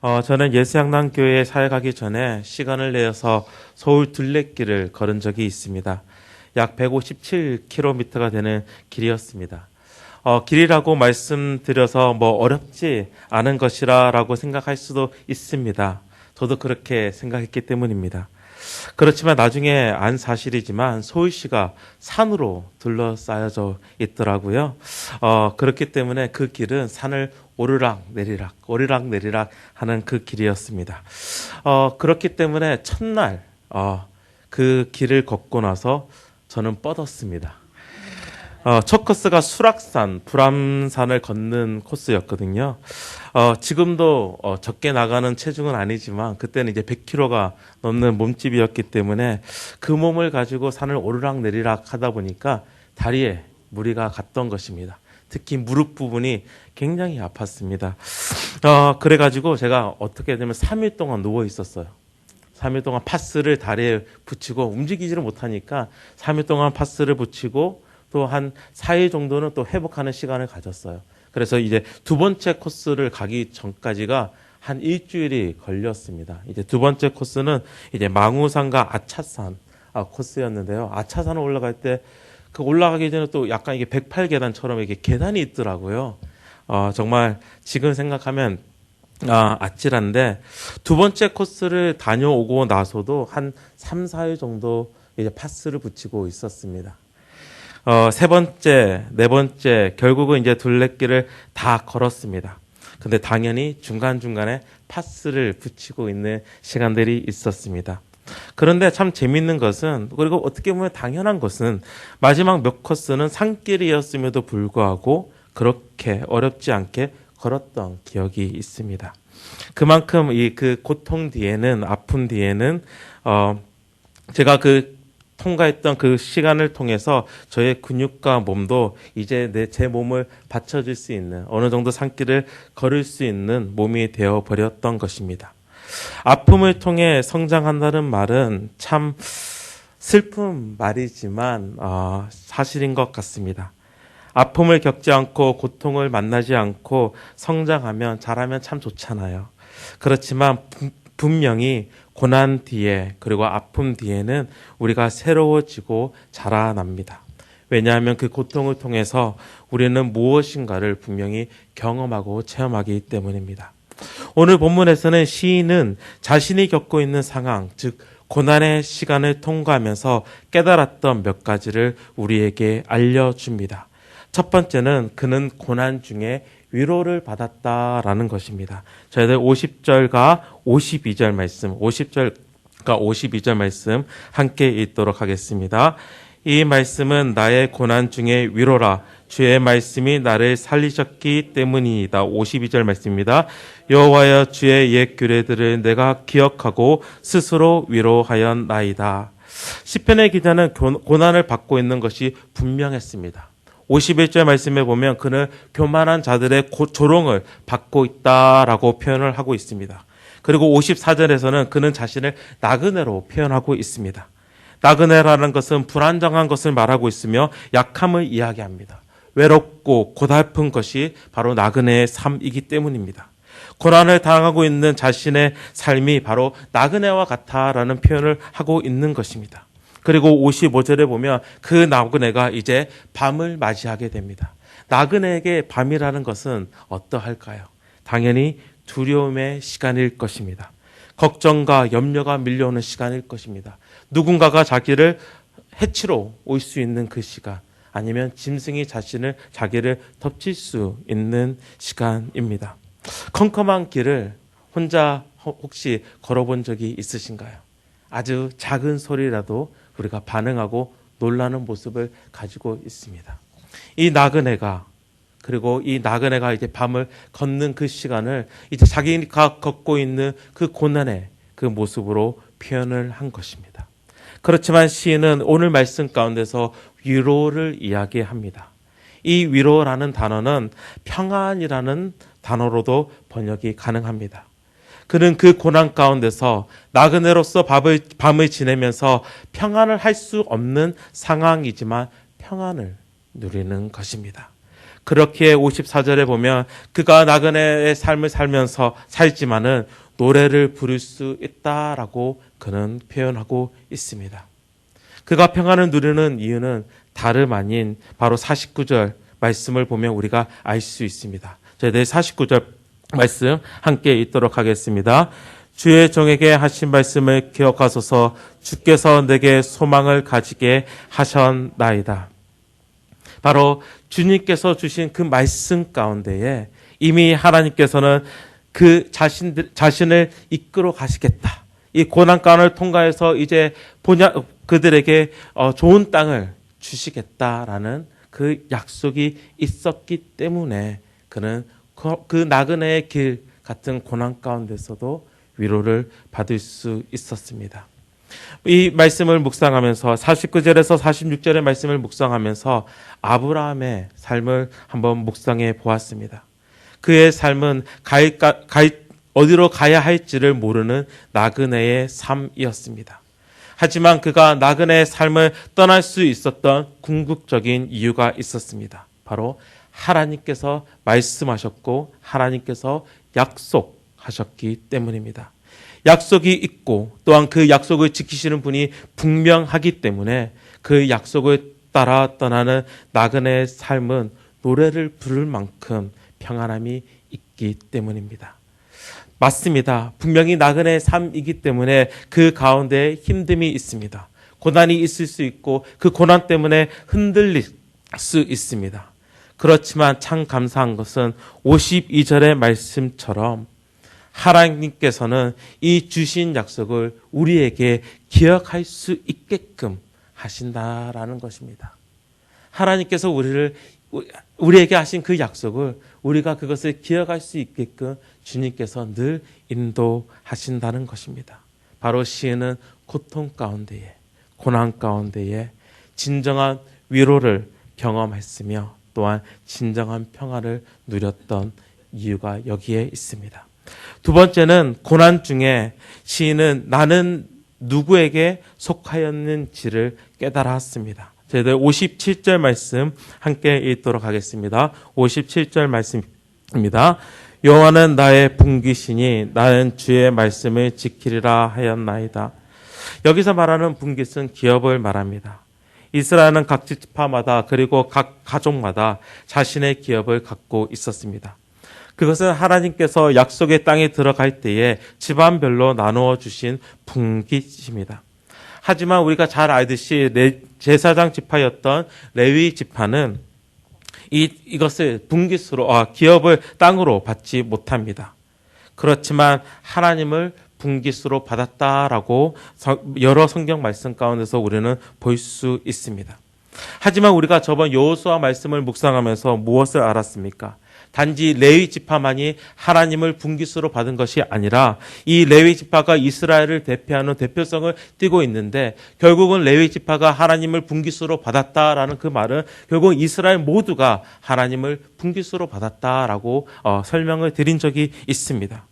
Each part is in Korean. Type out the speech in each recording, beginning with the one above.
어, 저는 예수양남교회에 사회 가기 전에 시간을 내어서 서울 둘레길을 걸은 적이 있습니다. 약 157km가 되는 길이었습니다. 어, 길이라고 말씀드려서 뭐 어렵지 않은 것이라라고 생각할 수도 있습니다. 저도 그렇게 생각했기 때문입니다. 그렇지만 나중에 안 사실이지만 서울시가 산으로 둘러싸여져 있더라고요. 어, 그렇기 때문에 그 길은 산을 오르락 내리락, 오르락 내리락 하는 그 길이었습니다. 어, 그렇기 때문에 첫날, 어, 그 길을 걷고 나서 저는 뻗었습니다. 어, 첫 코스가 수락산, 불암산을 걷는 코스였거든요. 어, 지금도 어, 적게 나가는 체중은 아니지만 그때는 이제 100kg가 넘는 몸집이었기 때문에 그 몸을 가지고 산을 오르락 내리락 하다 보니까 다리에 무리가 갔던 것입니다. 특히 무릎 부분이 굉장히 아팠습니다. 어, 그래가지고 제가 어떻게 되면 3일 동안 누워 있었어요. 3일 동안 파스를 다리에 붙이고 움직이지를 못하니까 3일 동안 파스를 붙이고 또 한 4일 정도는 또 회복하는 시간을 가졌어요. 그래서 이제 두 번째 코스를 가기 전까지가 한 일주일이 걸렸습니다. 이제 두 번째 코스는 이제 망우산과 아차산 아, 코스였는데요. 아차산을 올라갈 때 그 올라가기 전에 또 약간 이게 108계단처럼 이게 계단이 있더라고요. 어, 정말 지금 생각하면 아, 아찔한데 두 번째 코스를 다녀오고 나서도 한 3, 4일 정도 이제 파스를 붙이고 있었습니다. 어, 세 번째, 네 번째, 결국은 이제 둘레길을 다 걸었습니다. 근데 당연히 중간중간에 파스를 붙이고 있는 시간들이 있었습니다. 그런데 참 재밌는 것은, 그리고 어떻게 보면 당연한 것은, 마지막 몇 코스는 산길이었음에도 불구하고, 그렇게 어렵지 않게 걸었던 기억이 있습니다. 그만큼 이 그 고통 뒤에는, 아픔 뒤에는, 어, 제가 그 통과했던 그 시간을 통해서 저의 근육과 몸도 이제 내 제 몸을 받쳐줄 수 있는 어느 정도 산길을 걸을 수 있는 몸이 되어 버렸던 것입니다. 아픔을 통해 성장한다는 말은 참 슬픈 말이지만 어, 사실인 것 같습니다. 아픔을 겪지 않고 고통을 만나지 않고 성장하면 자라면 참 좋잖아요. 그렇지만 분- 분명히 고난 뒤에 그리고 아픔 뒤에는 우리가 새로워지고 자라납니다. 왜냐하면 그 고통을 통해서 우리는 무엇인가를 분명히 경험하고 체험하기 때문입니다. 오늘 본문에서는 시인은 자신이 겪고 있는 상황, 즉 고난의 시간을 통과하면서 깨달았던 몇 가지를 우리에게 알려줍니다. 첫 번째는 그는 고난 중에 위로를 받았다라는 것입니다. 저희들 50절과 52절 말씀, 50절과 52절 말씀 함께 읽도록 하겠습니다. 이 말씀은 나의 고난 중에 위로라. 주의 말씀이 나를 살리셨기 때문이다. 52절 말씀입니다. 여호와여 주의 옛 규례들을 내가 기억하고 스스로 위로하였나이다. 시편의 기자는 교- 고난을 받고 있는 것이 분명했습니다. 51절 말씀에 보면 그는 교만한 자들의 고- 조롱을 받고 있다라고 표현을 하고 있습니다. 그리고 54절에서는 그는 자신을 나그네로 표현하고 있습니다. 나그네라는 것은 불안정한 것을 말하고 있으며 약함을 이야기합니다. 외롭고 고달픈 것이 바로 나그네의 삶이기 때문입니다. 고난을 당하고 있는 자신의 삶이 바로 나그네와 같다라는 표현을 하고 있는 것입니다. 그리고 55절에 보면 그 나그네가 이제 밤을 맞이하게 됩니다. 나그네에게 밤이라는 것은 어떠할까요? 당연히 두려움의 시간일 것입니다. 걱정과 염려가 밀려오는 시간일 것입니다. 누군가가 자기를 해치러 올 수 있는 그 시간, 아니면 짐승이 자신을 자기를 덮칠 수 있는 시간입니다. 컴컴한 길을 혼자 혹시 걸어본 적이 있으신가요? 아주 작은 소리라도 우리가 반응하고 놀라는 모습을 가지고 있습니다. 이 나그네가 그리고 이 나그네가 이제 밤을 걷는 그 시간을 이제 자기가 걷고 있는 그 고난의 그 모습으로 표현을 한 것입니다. 그렇지만 시인은 오늘 말씀 가운데서 위로를 이야기합니다. 이 위로라는 단어는 평안이라는 단어로도 번역이 가능합니다. 그는 그 고난 가운데서 나그네로서 밤을, 밤을 지내면서 평안을 할 수 없는 상황이지만 평안을 누리는 것입니다. 그렇기에 54절에 보면 그가 나그네의 삶을 살면서 살지만은 노래를 부를 수 있다라고 그는 표현하고 있습니다. 그가 평안을 누리는 이유는 다름 아닌 바로 49절 말씀을 보면 우리가 알 수 있습니다. 저희들 49절 말씀 함께 읽도록 하겠습니다. 주의 종에게 하신 말씀을 기억하소서 주께서 내게 소망을 가지게 하셨나이다. 바로 주님께서 주신 그 말씀 가운데에 이미 하나님께서는 그 자신들 자신을 이끌어 가시겠다. 이 고난 가운을 통과해서 이제 본야 그들에게 어, 좋은 땅을 주시겠다라는 그 약속이 있었기 때문에 그는 그, 그 나그네의 길 같은 고난 가운데서도 위로를 받을 수 있었습니다. 이 말씀을 묵상하면서 49절에서 46절의 말씀을 묵상하면서 아브라함의 삶을 한번 묵상해 보았습니다. 그의 삶은 가이, 가이, 어디로 가야 할지를 모르는 나그네의 삶이었습니다. 하지만 그가 나그네의 삶을 떠날 수 있었던 궁극적인 이유가 있었습니다. 바로 하나님께서 말씀하셨고 하나님께서 약속하셨기 때문입니다. 약속이 있고 또한 그 약속을 지키시는 분이 분명하기 때문에 그 약속을 따라 떠나는 나그네의 삶은 노래를 부를 만큼 평안함이 있기 때문입니다. 맞습니다. 분명히 나그네의 삶이기 때문에 그 가운데 힘듦이 있습니다. 고난이 있을 수 있고 그 고난 때문에 흔들릴 수 있습니다. 그렇지만 참 감사한 것은 52절의 말씀처럼 하나님께서는 이 주신 약속을 우리에게 기억할 수 있게끔 하신다라는 것입니다. 하나님께서 우리를 우리에게 하신 그 약속을 우리가 그것을 기억할 수 있게끔 주님께서 늘 인도하신다는 것입니다. 바로 시인은 고통 가운데에 고난 가운데에 진정한 위로를 경험했으며 또한 진정한 평화를 누렸던 이유가 여기에 있습니다. 두 번째는 고난 중에 시인은 나는 누구에게 속하였는지를 깨달았습니다. 저희들 57절 말씀 함께 읽도록 하겠습니다. 57절 말씀입니다. 여호와는 나의 분기시니 나는 주의 말씀을 지키리라 하였나이다. 여기서 말하는 분깃은 기업을 말합니다. 이스라엘은 각 지파마다 그리고 각 가족마다 자신의 기업을 갖고 있었습니다. 그것은 하나님께서 약속의 땅에 들어갈 때에 집안별로 나누어 주신 분깃입니다. 하지만 우리가 잘 알듯이 제사장 지파였던 레위 지파는 이, 이것을 분깃으로, 아, 기업을 땅으로 받지 못합니다. 그렇지만 하나님을 분깃으로 받았다라고 여러 성경 말씀 가운데서 우리는 볼 수 있습니다. 하지만 우리가 저번 여호수아 말씀을 묵상하면서 무엇을 알았습니까? 단지 레위 지파만이 하나님을 분깃으로 받은 것이 아니라 이 레위 지파가 이스라엘을 대표하는 대표성을 띠고 있는데 결국은 레위 지파가 하나님을 분깃으로 받았다라는 그 말은 결국 이스라엘 모두가 하나님을 분깃으로 받았다라고 어, 설명을 드린 적이 있습니다.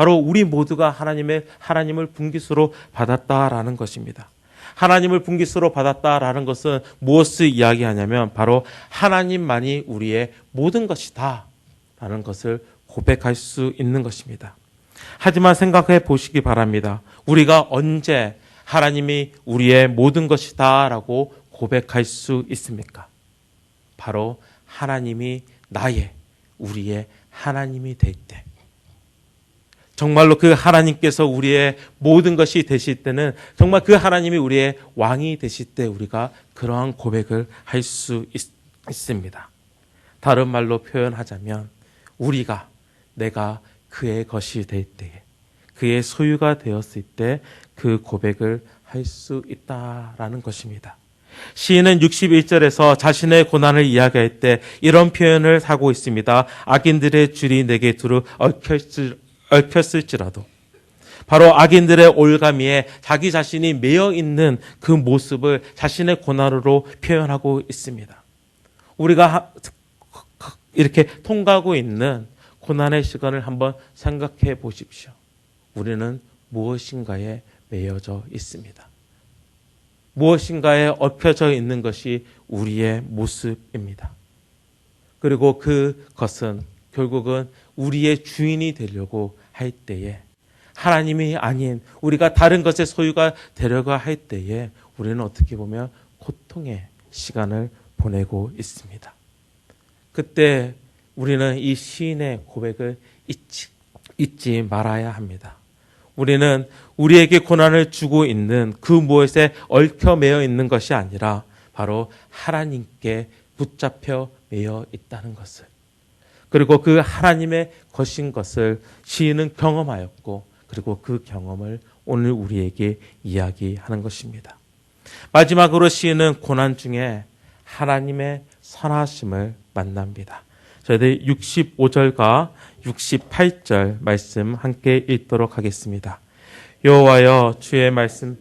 바로 우리 모두가 하나님의 하나님을 분깃으로 받았다라는 것입니다. 하나님을 분깃으로 받았다라는 것은 무엇을 이야기하냐면 바로 하나님만이 우리의 모든 것이다. 라는 것을 고백할 수 있는 것입니다. 하지만 생각해 보시기 바랍니다. 우리가 언제 하나님이 우리의 모든 것이다 라고 고백할 수 있습니까? 바로 하나님이 나의, 우리의 하나님이 될 때. 정말로 그 하나님께서 우리의 모든 것이 되실 때는 정말 그 하나님이 우리의 왕이 되실 때 우리가 그러한 고백을 할 수 있습니다. 다른 말로 표현하자면 우리가 내가 그의 것이 될 때에 그의 소유가 되었을 때 그 고백을 할 수 있다라는 것입니다. 시인은 61절에서 자신의 고난을 이야기할 때 이런 표현을 하고 있습니다. 악인들의 줄이 내게 두루 얽혔을, 얽혔을지라도 바로 악인들의 올가미에 자기 자신이 매여 있는 그 모습을 자신의 고난으로 표현하고 있습니다. 우리가 이렇게 통과하고 있는 고난의 시간을 한번 생각해 보십시오. 우리는 무엇인가에 매여져 있습니다. 무엇인가에 엎혀져 있는 것이 우리의 모습입니다. 그리고 그것은 결국은 우리의 주인이 되려고 할 때에 하나님이 아닌 우리가 다른 것의 소유가 되려고 할 때에 우리는 어떻게 보면 고통의 시간을 보내고 있습니다. 그때 우리는 이 시인의 고백을 잊지, 잊지 말아야 합니다. 우리는 우리에게 고난을 주고 있는 그 무엇에 얽혀 매여 있는 것이 아니라 바로 하나님께 붙잡혀 매여 있다는 것을 그리고 그 하나님의 것인 것을 시인은 경험하였고 그리고 그 경험을 오늘 우리에게 이야기하는 것입니다. 마지막으로 시인은 고난 중에 하나님의 선하심을 만납니다. 저희들 65절과 68절 말씀 함께 읽도록 하겠습니다. 여호와여 주의 말씀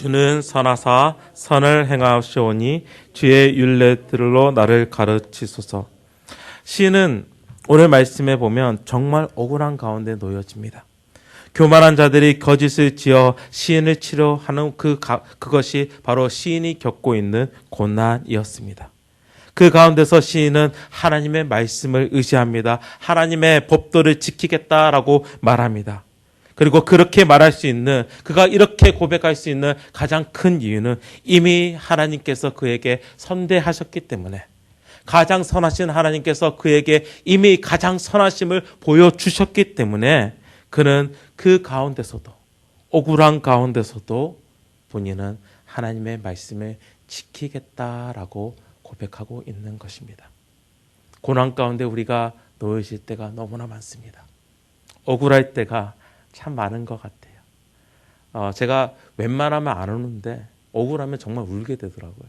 주는 선하사 선을 행하시오니 주의 윤례들로 나를 가르치소서. 시인은 오늘 말씀에 보면 정말 억울한 가운데 놓여집니다. 교만한 자들이 거짓을 지어 시인을 치료하는 그 가, 그것이 바로 시인이 겪고 있는 고난이었습니다. 그 가운데서 시인은 하나님의 말씀을 의지합니다. 하나님의 법도를 지키겠다라고 말합니다. 그리고 그렇게 말할 수 있는 그가 이렇게 고백할 수 있는 가장 큰 이유는 이미 하나님께서 그에게 선대하셨기 때문에 가장 선하신 하나님께서 그에게 이미 가장 선하심을 보여주셨기 때문에 그는 그 가운데서도 억울한 가운데서도 본인은 하나님의 말씀을 지키겠다라고 고백하고 있는 것입니다. 고난 가운데 우리가 놓여질 때가 너무나 많습니다. 억울할 때가 참 많은 것 같아요. 어, 제가 웬만하면 안 우는데 억울하면 정말 울게 되더라고요.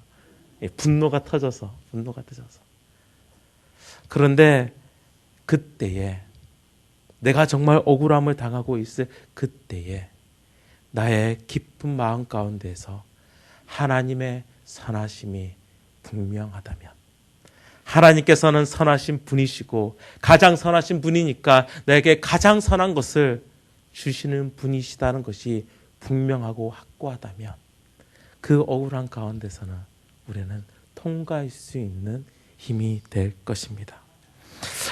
예, 분노가 터져서 분노가 터져서. 그런데 그때에 내가 정말 억울함을 당하고 있을 그때에 나의 깊은 마음 가운데서 하나님의 선하심이 분명하다면 하나님께서는 선하신 분이시고 가장 선하신 분이니까 내게 가장 선한 것을 주시는 분이시다는 것이 분명하고 확고하다면 그 억울한 가운데서는 우리는 통과할 수 있는 힘이 될 것입니다.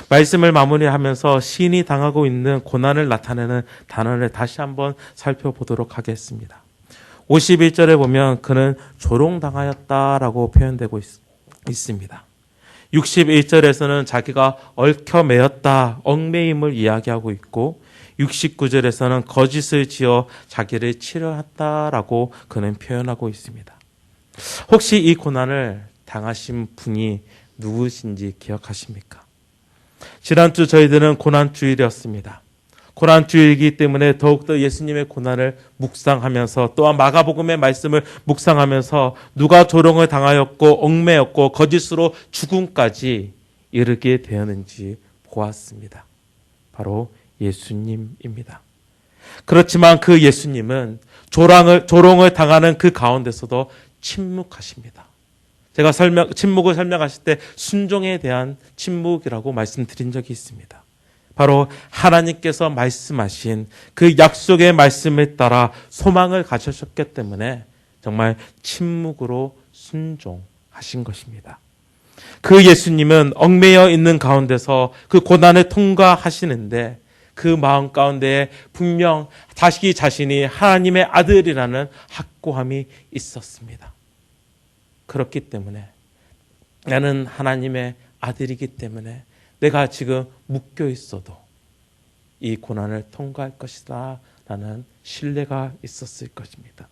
말씀을 마무리하면서 시인이 당하고 있는 고난을 나타내는 단어를 다시 한번 살펴보도록 하겠습니다. 51절에 보면 그는 조롱당하였다라고 표현되고 있, 있습니다. 61절에서는 자기가 얽혀 매였다, 얽매임을 이야기하고 있고 69절에서는 거짓을 지어 자기를 치료했다라고 그는 표현하고 있습니다. 혹시 이 고난을 당하신 분이 누구신지 기억하십니까? 지난주 저희들은 고난주일이었습니다. 고난주일이기 때문에 더욱더 예수님의 고난을 묵상하면서 또한 마가복음의 말씀을 묵상하면서 누가 조롱을 당하였고 얽매였고 거짓으로 죽음까지 이르게 되었는지 보았습니다. 바로 예수님입니다. 그렇지만 그 예수님은 조랑을, 조롱을 당하는 그 가운데서도 침묵하십니다. 제가 설명, 침묵을 설명하실 때 순종에 대한 침묵이라고 말씀드린 적이 있습니다. 바로 하나님께서 말씀하신 그 약속의 말씀에 따라 소망을 가지셨기 때문에 정말 침묵으로 순종하신 것입니다. 그 예수님은 얽매여 있는 가운데서 그 고난을 통과하시는데 그 마음 가운데 분명 다시 자신이 하나님의 아들이라는 확고함이 있었습니다. 그렇기 때문에 나는 하나님의 아들이기 때문에 내가 지금 묶여 있어도 이 고난을 통과할 것이다 라는 신뢰가 있었을 것입니다.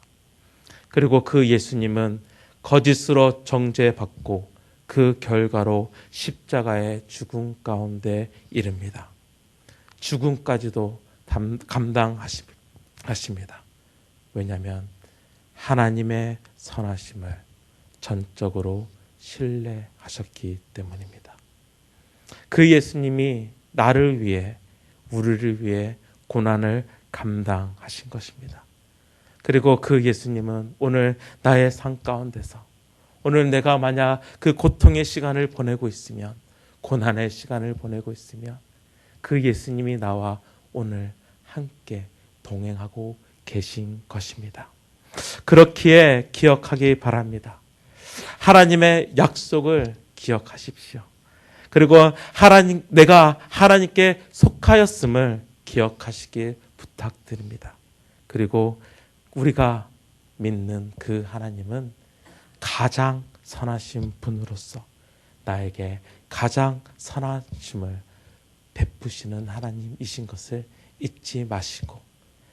그리고 그 예수님은 거짓으로 정죄받고 그 결과로 십자가의 죽음 가운데 이릅니다. 죽음까지도 감당하십니다. 왜냐하면 하나님의 선하심을 전적으로 신뢰하셨기 때문입니다. 그 예수님이 나를 위해 우리를 위해 고난을 감당하신 것입니다. 그리고 그 예수님은 오늘 나의 삶 가운데서 오늘 내가 만약 그 고통의 시간을 보내고 있으면 고난의 시간을 보내고 있으면 그 예수님이 나와 오늘 함께 동행하고 계신 것입니다. 그렇기에 기억하기 바랍니다. 하나님의 약속을 기억하십시오. 그리고 하나님 내가 하나님께 속하였음을 기억하시길 부탁드립니다. 그리고 우리가 믿는 그 하나님은 가장 선하신 분으로서 나에게 가장 선하심을 베푸시는 하나님이신 것을 잊지 마시고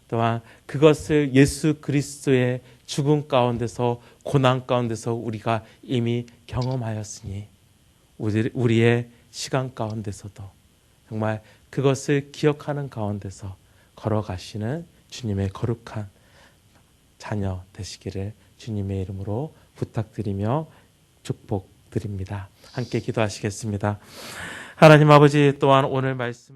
또한 그것을 예수 그리스도의 죽음 가운데서 고난 가운데서 우리가 이미 경험하였으니 우리, 우리의 시간 가운데서도 정말 그것을 기억하는 가운데서 걸어가시는 주님의 거룩한 자녀 되시기를 주님의 이름으로 부탁드리며 축복드립니다. 함께 기도하시겠습니다. 하나님 아버지 또한 오늘 말씀